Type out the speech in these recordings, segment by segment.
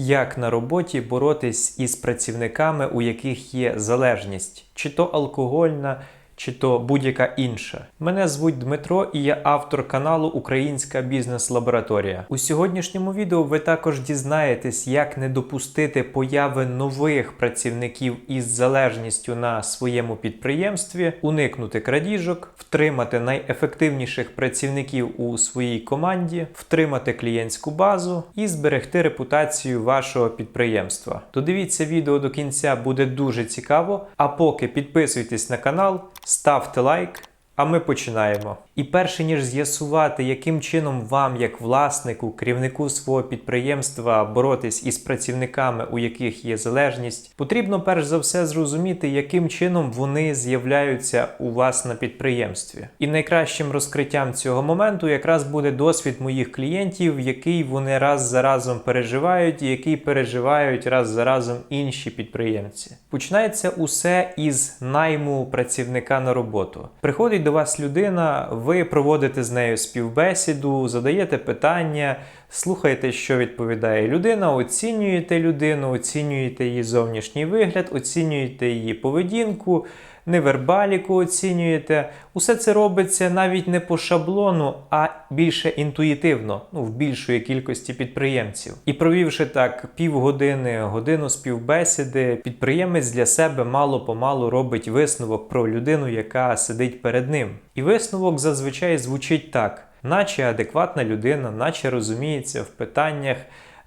Як на роботі боротись із працівниками, у яких є залежність, чи то алкогольна, чи то будь-яка інша. Мене звуть Дмитро і я автор каналу Українська бізнес-лабораторія. У сьогоднішньому відео ви також дізнаєтесь, як не допустити появи нових працівників із залежністю на своєму підприємстві, уникнути крадіжок, втримати найефективніших працівників у своїй команді, втримати клієнтську базу і зберегти репутацію вашого підприємства. Додивіться відео до кінця, буде дуже цікаво. А поки підписуйтесь на канал, ставте лайк. А ми починаємо. І перше ніж з'ясувати, яким чином вам, як власнику, керівнику свого підприємства, боротись із працівниками, у яких є залежність, потрібно перш за все зрозуміти, яким чином вони з'являються у вас на підприємстві. І найкращим розкриттям цього моменту якраз буде досвід моїх клієнтів, який вони раз за разом переживають, і який переживають раз за разом інші підприємці. Починається усе із найму працівника на роботу. Приходить до вас людина, ви проводите з нею співбесіду, задаєте питання, слухаєте, що відповідає людина, оцінюєте людину, оцінюєте її зовнішній вигляд, оцінюєте її поведінку. Невербаліку оцінюєте. Усе це робиться навіть не по шаблону, а більше інтуїтивно, ну, в більшої кількості підприємців. І провівши так півгодини, годину співбесіди, підприємець для себе мало-помалу робить висновок про людину, яка сидить перед ним. І висновок зазвичай звучить так: наче адекватна людина, наче розуміється в питаннях,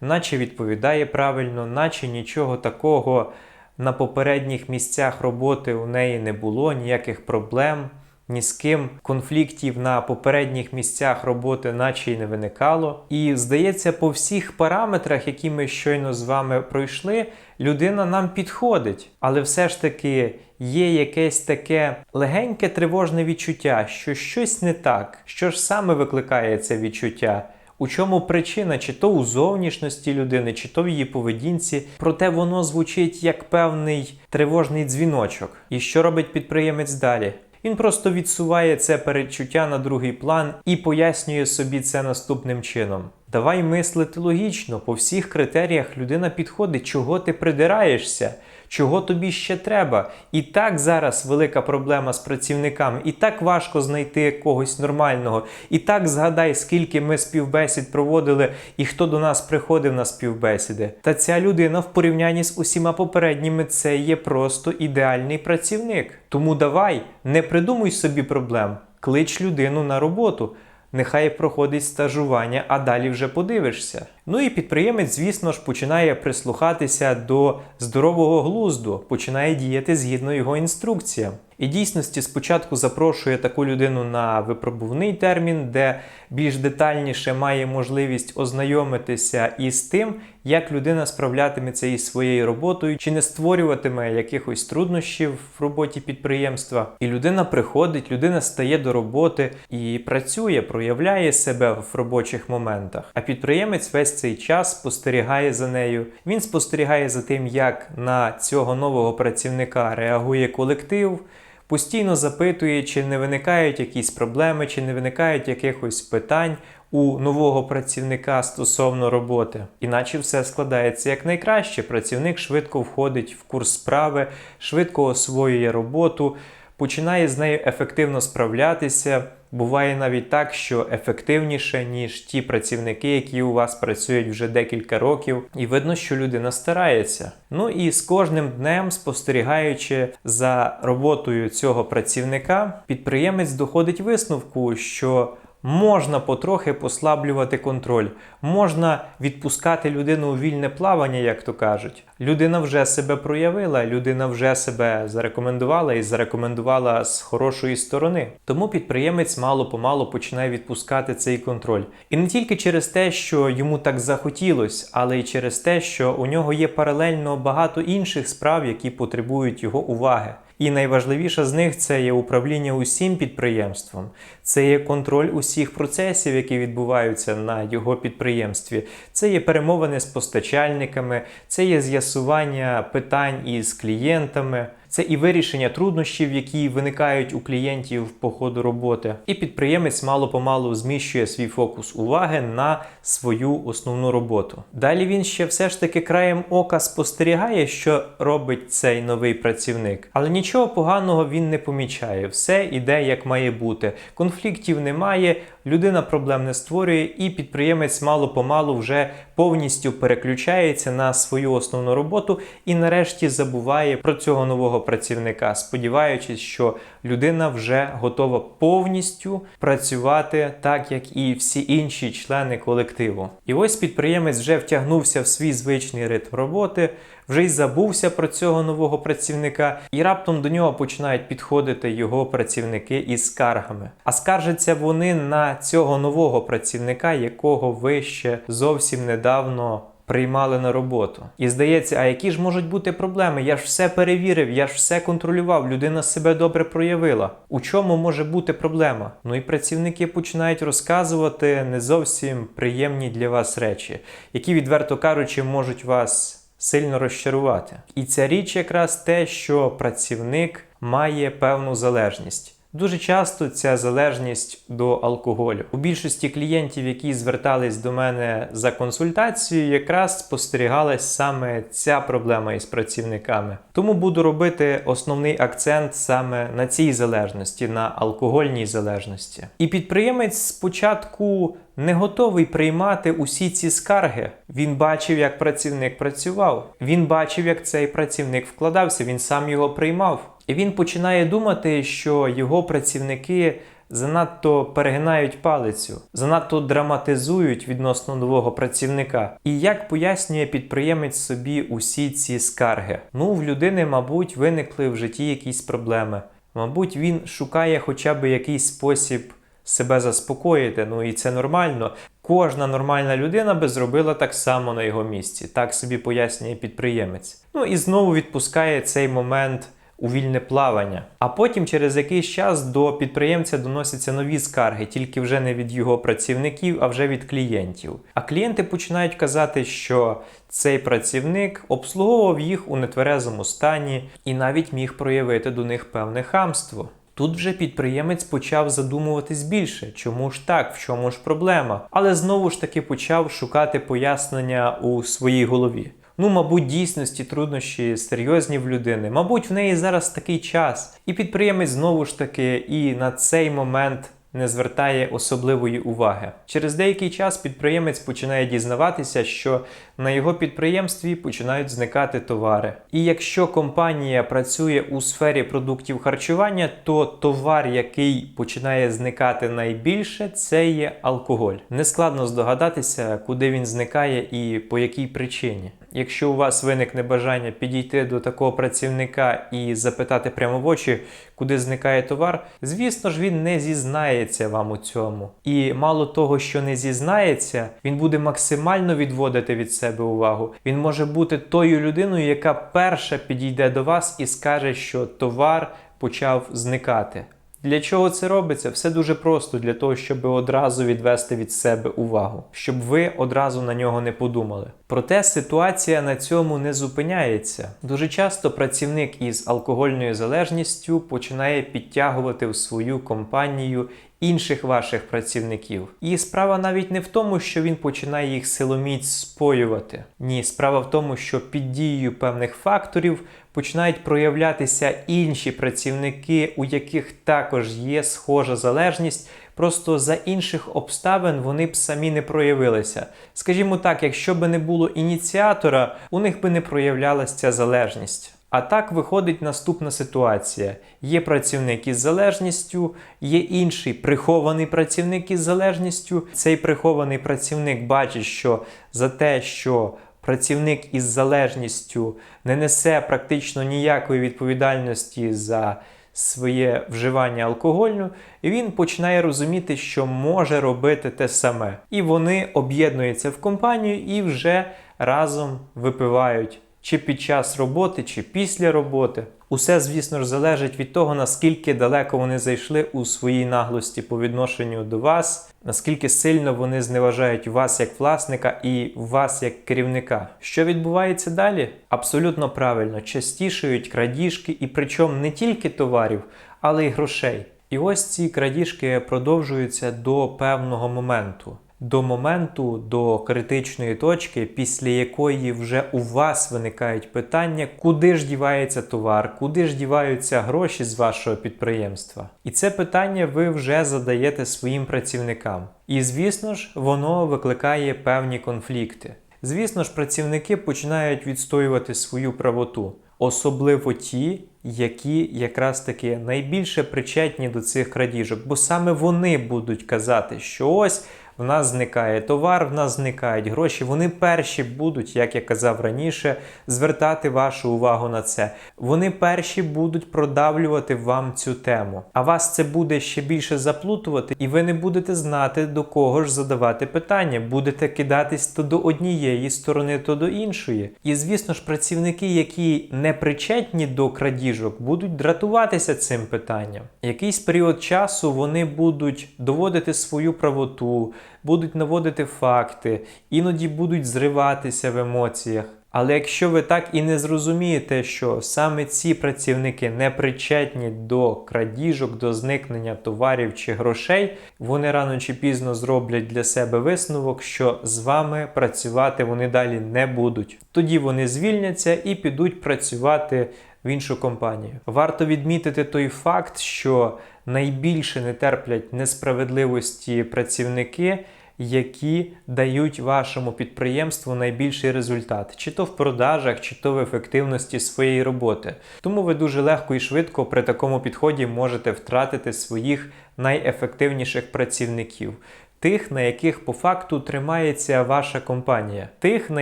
наче відповідає правильно, наче нічого такого на попередніх місцях роботи у неї не було ніяких проблем, ні з ким конфліктів на попередніх місцях роботи, наче й не виникало. І здається, по всіх параметрах, які ми щойно з вами пройшли, людина нам підходить, але все ж таки. Є якесь таке легеньке тривожне відчуття, що щось не так, що ж саме викликає це відчуття. У чому причина, чи то у зовнішності людини, чи то в її поведінці, проте воно звучить як певний тривожний дзвіночок. І що робить підприємець далі? Він просто відсуває це передчуття на другий план і пояснює собі це наступним чином. Давай мислити логічно, по всіх критеріях людина підходить, чого ти придираєшся, чого тобі ще треба. І так зараз велика проблема з працівниками, і так важко знайти когось нормального. І так згадай, скільки ми співбесід проводили і хто до нас приходив на співбесіди. Та ця людина в порівнянні з усіма попередніми це є просто ідеальний працівник. Тому давай, не придумуй собі проблем, клич людину на роботу. Нехай проходить стажування, а далі вже подивишся. Ну і підприємець, звісно ж, починає прислухатися до здорового глузду, починає діяти згідно його інструкціям. І дійсності спочатку запрошує таку людину на випробувний термін, де більш детальніше має можливість ознайомитися із тим, як людина справлятиметься із своєю роботою, чи не створюватиме якихось труднощів в роботі підприємства. І людина приходить, людина стає до роботи і працює, проявляє себе в робочих моментах. А підприємець весь цей час спостерігає за нею. Він спостерігає за тим, як на цього нового працівника реагує колектив. Постійно запитує, чи не виникають якісь проблеми, чи не виникають якихось питань у нового працівника стосовно роботи. Іначе все складається як найкраще. Працівник швидко входить в курс справи, швидко освоює роботу, починає з нею ефективно справлятися. Буває навіть так, що ефективніше, ніж ті працівники, які у вас працюють вже декілька років, і видно, що людина старається. Ну і з кожним днем, спостерігаючи за роботою цього працівника, підприємець доходить висновку, що Можна потрохи послаблювати контроль, можна відпускати людину у вільне плавання, як то кажуть. Людина вже себе проявила, людина вже себе зарекомендувала і зарекомендувала з хорошої сторони. Тому підприємець мало-помалу починає відпускати цей контроль. І не тільки через те, що йому так захотілось, але й через те, що у нього є паралельно багато інших справ, які потребують його уваги. І найважливіше з них це є управління усім підприємством, це є контроль усіх процесів, які відбуваються на його підприємстві. Це є перемовини з постачальниками, це є з'ясування питань із клієнтами. Це і вирішення труднощів, які виникають у клієнтів по ходу роботи. І підприємець мало помалу зміщує свій фокус уваги на свою основну роботу. Далі він ще все ж таки краєм ока спостерігає, що робить цей новий працівник, але нічого поганого він не помічає. Все іде як має бути. Конфліктів немає, людина проблем не створює, і підприємець мало помалу вже повністю переключається на свою основну роботу і нарешті забуває про цього нового працівника, сподіваючись, що людина вже готова повністю працювати так, як і всі інші члени колективу. І ось підприємець вже втягнувся в свій звичний ритм роботи, вже й забувся про цього нового працівника, і раптом до нього починають підходити його працівники із скаргами. А скаржаться вони на цього нового працівника, якого ви ще зовсім недавно. Приймали на роботу. І здається, а які ж можуть бути проблеми? Я ж все перевірив, я ж все контролював, людина себе добре проявила. У чому може бути проблема? Ну і працівники починають розказувати не зовсім приємні для вас речі, які, відверто кажучи, можуть вас сильно розчарувати. І ця річ якраз те, що працівник має певну залежність. Дуже часто ця залежність до алкоголю. У більшості клієнтів, які звертались до мене за консультацією, якраз спостерігалась саме ця проблема із працівниками. Тому буду робити основний акцент саме на цій залежності, на алкогольній залежності. І підприємець спочатку не готовий приймати усі ці скарги. Він бачив, як працівник працював. Він бачив, як цей працівник вкладався. Він сам його приймав. І він починає думати, що його працівники занадто перегинають палицю, занадто драматизують відносно нового працівника. І як пояснює підприємець собі усі ці скарги? Ну, в людини, мабуть, виникли в житті якісь проблеми. Мабуть, він шукає хоча б якийсь спосіб себе заспокоїти. Ну і це нормально. Кожна нормальна людина би зробила так само на його місці. Так собі пояснює підприємець. Ну і знову відпускає цей момент у вільне плавання. А потім через якийсь час до підприємця доносяться нові скарги, тільки вже не від його працівників, а вже від клієнтів. А клієнти починають казати, що цей працівник обслуговував їх у нетверезому стані і навіть міг проявити до них певне хамство. Тут вже підприємець почав задумуватись більше, чому ж так, в чому ж проблема, але знову ж таки почав шукати пояснення у своїй голові. Ну, мабуть, дійсності труднощі серйозні в людини. Мабуть, в неї зараз такий час. І підприємець знову ж таки і на цей момент не звертає особливої уваги. Через деякий час підприємець починає дізнаватися, що на його підприємстві починають зникати товари. І якщо компанія працює у сфері продуктів харчування, то товар, який починає зникати найбільше, це є алкоголь. Нескладно здогадатися, куди він зникає і по якій причині. Якщо у вас виникне бажання підійти до такого працівника і запитати прямо в очі, куди зникає товар, звісно ж, він не зізнається вам у цьому. І мало того, що не зізнається, він буде максимально відводити від себе увагу. Він може бути тою людиною, яка перша підійде до вас і скаже, що товар почав зникати. Для чого це робиться? Все дуже просто для того, щоб одразу відвести від себе увагу, щоб ви одразу на нього не подумали. Проте ситуація на цьому не зупиняється. Дуже часто працівник із алкогольною залежністю починає підтягувати в свою компанію інших ваших працівників. І справа навіть не в тому, що він починає їх силоміць споювати. Ні, справа в тому, що під дією певних факторів починають проявлятися інші працівники, у яких також є схожа залежність. Просто за інших обставин вони б самі не проявилися. Скажімо так, якщо б не було ініціатора, у них би не проявлялася ця залежність. А так виходить наступна ситуація: є працівник із залежністю, є інший прихований працівник із залежністю. Цей прихований працівник бачить, що за те, що працівник із залежністю не несе практично ніякої відповідальності за своє вживання алкогольну, він починає розуміти, що може робити те саме. І вони об'єднуються в компанію і вже разом випивають чи під час роботи, чи після роботи. Усе, звісно ж, залежить від того, наскільки далеко вони зайшли у своїй наглості по відношенню до вас, наскільки сильно вони зневажають вас як власника і вас як керівника. Що відбувається далі? Абсолютно правильно, частішають крадіжки, і причому не тільки товарів, але й грошей. І ось ці крадіжки продовжуються до певного моменту. До моменту, до критичної точки, після якої вже у вас виникають питання, куди ж дівається товар, куди ж діваються гроші з вашого підприємства. І це питання ви вже задаєте своїм працівникам. І звісно ж, воно викликає певні конфлікти. Звісно ж, працівники починають відстоювати свою правоту, особливо ті, які якраз таки найбільше причетні до цих крадіжок, бо саме вони будуть казати, що ось в нас зникає товар, в нас зникають гроші. Вони перші будуть, як я казав раніше, звертати вашу увагу на це. Вони перші будуть продавлювати вам цю тему. А вас це буде ще більше заплутувати, і ви не будете знати, до кого ж задавати питання. Будете кидатись то до однієї сторони, то до іншої. І звісно ж, працівники, які не причетні до крадіжок, будуть дратуватися цим питанням. Якийсь період часу вони будуть доводити свою правоту будуть наводити факти, іноді будуть зриватися в емоціях. Але якщо ви так і не зрозумієте, що саме ці працівники не причетні до крадіжок, до зникнення товарів чи грошей, вони рано чи пізно зроблять для себе висновок, що з вами працювати вони далі не будуть. Тоді вони звільняться і підуть працювати в іншу компанію. Варто відмітити той факт, що найбільше не терплять несправедливості працівники. Які дають вашому підприємству найбільший результат, чи то в продажах, чи то в ефективності своєї роботи. Тому ви дуже легко і швидко при такому підході можете втратити своїх найефективніших працівників, тих, на яких по факту тримається ваша компанія, тих, на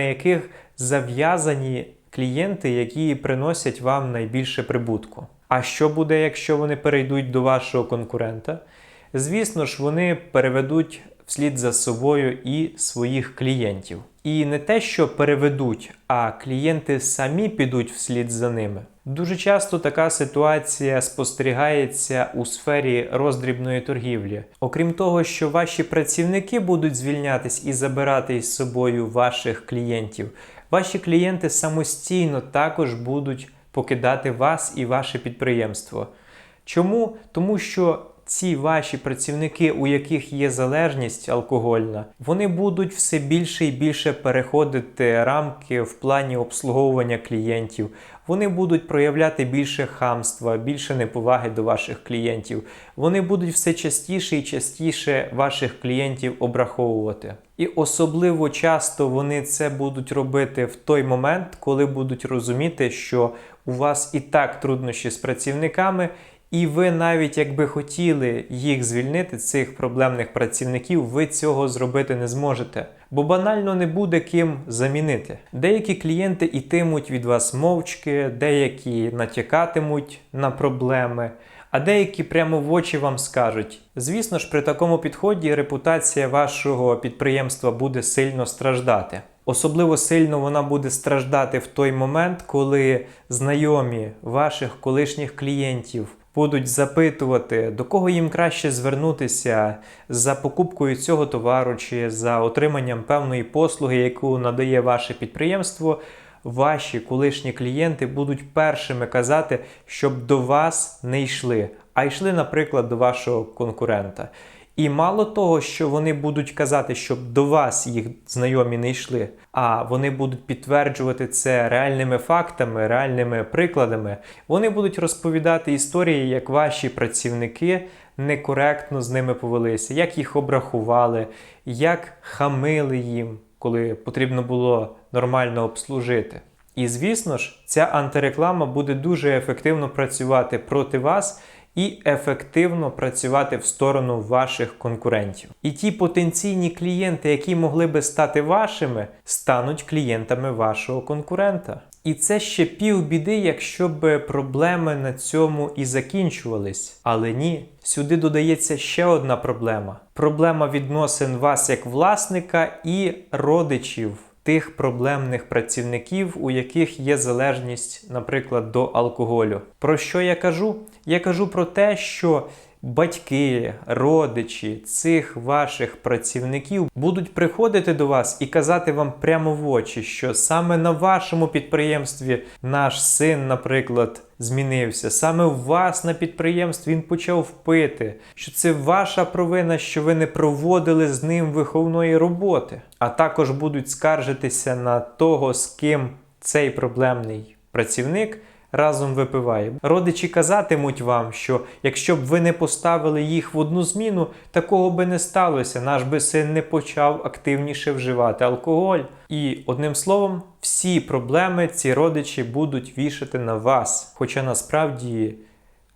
яких зав'язані клієнти, які приносять вам найбільше прибутку. А що буде, якщо вони перейдуть до вашого конкурента? Звісно ж, вони переведуть вслід за собою і своїх клієнтів. І не те, що переведуть, а клієнти самі підуть вслід за ними. Дуже часто така ситуація спостерігається у сфері роздрібної торгівлі. Окрім того, що ваші працівники будуть звільнятись і забирати із собою ваших клієнтів, ваші клієнти самостійно також будуть покидати вас і ваше підприємство. Чому? Тому що ці ваші працівники, у яких є залежність алкогольна, вони будуть все більше і більше переходити рамки в плані обслуговування клієнтів. Вони будуть проявляти більше хамства, більше неповаги до ваших клієнтів. Вони будуть все частіше і частіше ваших клієнтів обраховувати. І особливо часто вони це будуть робити в той момент, коли будуть розуміти, що у вас і так труднощі з працівниками. І ви навіть якби хотіли їх звільнити, цих проблемних працівників, ви цього зробити не зможете, бо банально не буде ким замінити. Деякі клієнти ітимуть від вас мовчки, деякі натякатимуть на проблеми, а деякі прямо в очі вам скажуть. Звісно ж, при такому підході репутація вашого підприємства буде сильно страждати. Особливо сильно вона буде страждати в той момент, коли знайомі ваших колишніх клієнтів будуть запитувати, до кого їм краще звернутися за покупкою цього товару чи за отриманням певної послуги, яку надає ваше підприємство. Ваші колишні клієнти будуть першими казати, щоб до вас не йшли, а йшли, наприклад, до вашого конкурента. І мало того, що вони будуть казати, щоб до вас їх знайомі не йшли, а вони будуть підтверджувати це реальними фактами, реальними прикладами. Вони будуть розповідати історії, як ваші працівники некоректно з ними повелися, як їх обрахували, як хамили їм, коли потрібно було нормально обслужити. І звісно ж, ця антиреклама буде дуже ефективно працювати проти вас і ефективно працювати в сторону ваших конкурентів. І ті потенційні клієнти, які могли би стати вашими, стануть клієнтами вашого конкурента. І це ще півбіди, якщо б проблеми на цьому і закінчувались. Але ні, сюди додається ще одна проблема: проблема відносин вас як власника і родичів тих проблемних працівників, у яких є залежність, наприклад, до алкоголю. Про що я кажу? Я кажу про те, що батьки, родичі цих ваших працівників будуть приходити до вас і казати вам прямо в очі, що саме на вашому підприємстві наш син, наприклад, змінився. Саме у вас на підприємстві він почав пити, що це ваша провина, що ви не проводили з ним виховної роботи, а також будуть скаржитися на того, з ким цей проблемний працівник разом випиває. Родичі казатимуть вам, що якщо б ви не поставили їх в одну зміну, такого би не сталося. Наш би син не почав активніше вживати алкоголь. І одним словом, всі проблеми ці родичі будуть вішати на вас. Хоча насправді.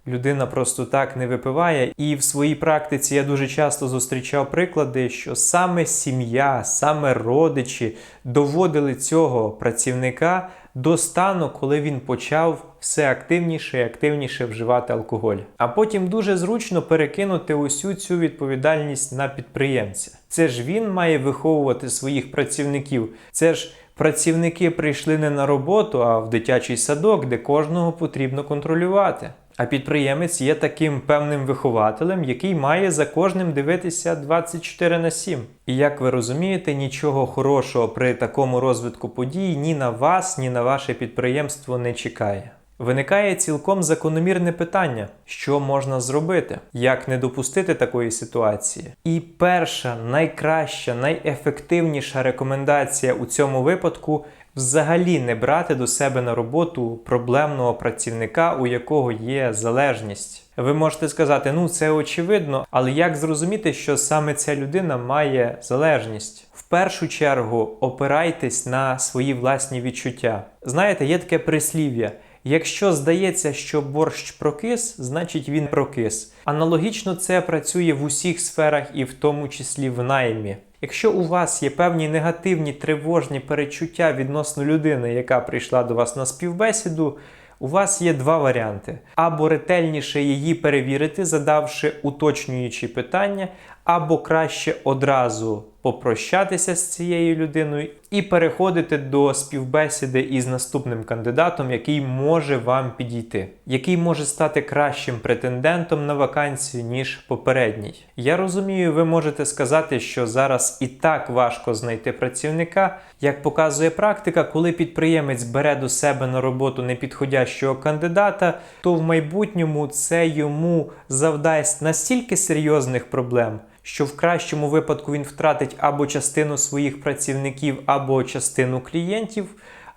Людина просто так не випиває, і в своїй практиці я дуже часто зустрічав приклади, що саме сім'я, саме родичі доводили цього працівника до стану, коли він почав все активніше і активніше вживати алкоголь. А потім дуже зручно перекинути усю цю відповідальність на підприємця. Це ж він має виховувати своїх працівників. Це ж працівники прийшли не на роботу, а в дитячий садок, де кожного потрібно контролювати. А підприємець є таким певним вихователем, який має за кожним дивитися 24 на 7. І як ви розумієте, нічого хорошого при такому розвитку подій ні на вас, ні на ваше підприємство не чекає. Виникає цілком закономірне питання, що можна зробити, як не допустити такої ситуації. І перша, найкраща, найефективніша рекомендація у цьому випадку взагалі не брати до себе на роботу проблемного працівника, у якого є залежність. Ви можете сказати, ну це очевидно, але як зрозуміти, що саме ця людина має залежність? В першу чергу опирайтесь на свої власні відчуття. Знаєте, є таке прислів'я. Якщо здається, що борщ прокис, значить він прокис. Аналогічно це працює в усіх сферах і в тому числі в наймі. Якщо у вас є певні негативні тривожні перечуття відносно людини, яка прийшла до вас на співбесіду, у вас є два варіанти: або ретельніше її перевірити, задавши уточнюючі питання, або краще одразу попрощатися з цією людиною і переходити до співбесіди із наступним кандидатом, який може вам підійти, який може стати кращим претендентом на вакансію, ніж попередній. Я розумію, ви можете сказати, що зараз і так важко знайти працівника. Як показує практика, коли підприємець бере до себе на роботу непідходящого кандидата, то в майбутньому це йому завдасть настільки серйозних проблем що в кращому випадку він втратить або частину своїх працівників, або частину клієнтів,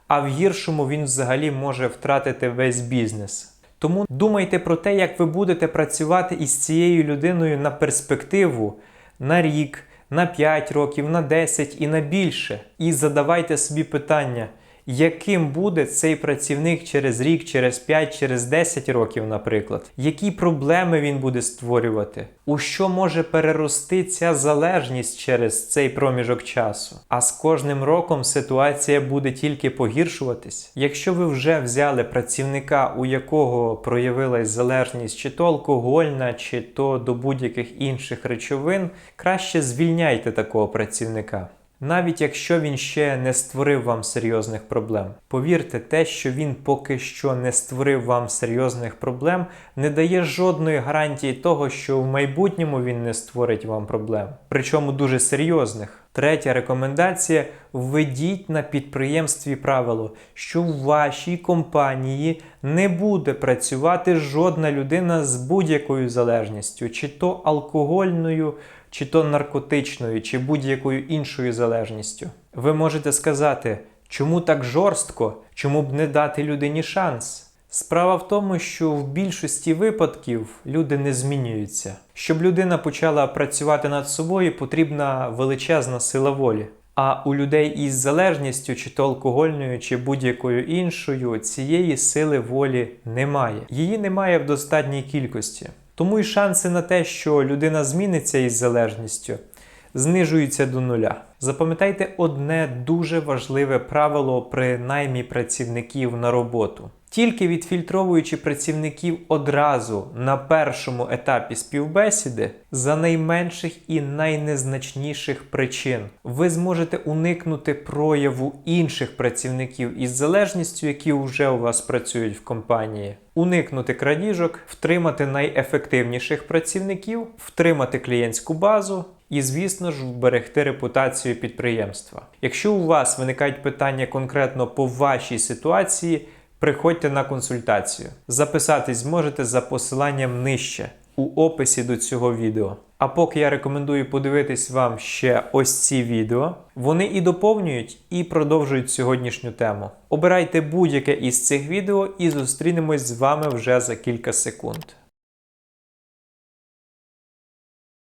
а в гіршому він взагалі може втратити весь бізнес. Тому думайте про те, як ви будете працювати із цією людиною на перспективу, на рік, на 5 років, на 10 і на більше. І задавайте собі питання яким буде цей працівник через рік, через 5, через 10 років, наприклад, які проблеми він буде створювати, у що може перерости ця залежність через цей проміжок часу. А з кожним роком ситуація буде тільки погіршуватись. Якщо ви вже взяли працівника, у якого проявилась залежність, чи то алкогольна, чи то до будь-яких інших речовин, краще звільняйте такого працівника навіть якщо він ще не створив вам серйозних проблем. Повірте, те, що він поки що не створив вам серйозних проблем, не дає жодної гарантії того, що в майбутньому він не створить вам проблем. Причому дуже серйозних. Третя рекомендація: введіть на підприємстві правило, що в вашій компанії не буде працювати жодна людина з будь-якою залежністю, чи то алкогольною чи то наркотичною, чи будь-якою іншою залежністю. Ви можете сказати, чому так жорстко, чому б не дати людині шанс? Справа в тому, що в більшості випадків люди не змінюються. Щоб людина почала працювати над собою, потрібна величезна сила волі. А у людей із залежністю, чи то алкогольною, чи будь-якою іншою, цієї сили волі немає. Її немає в достатній кількості. Тому й шанси на те, що людина зміниться із залежністю, знижуються до нуля. Запам'ятайте одне дуже важливе правило при наймі працівників на роботу. Тільки відфільтровуючи працівників одразу на першому етапі співбесіди, за найменших і найнезначніших причин, ви зможете уникнути прояву інших працівників із залежністю, які вже у вас працюють в компанії, уникнути крадіжок, втримати найефективніших працівників, втримати клієнтську базу. І, звісно ж, вберегти репутацію підприємства. Якщо у вас виникають питання конкретно по вашій ситуації, приходьте на консультацію. Записатись зможете за посиланням нижче у описі до цього відео. А поки я рекомендую подивитись вам ще ось ці відео, вони і доповнюють, і продовжують сьогоднішню тему. Обирайте будь-яке із цих відео і зустрінемось з вами вже за кілька секунд.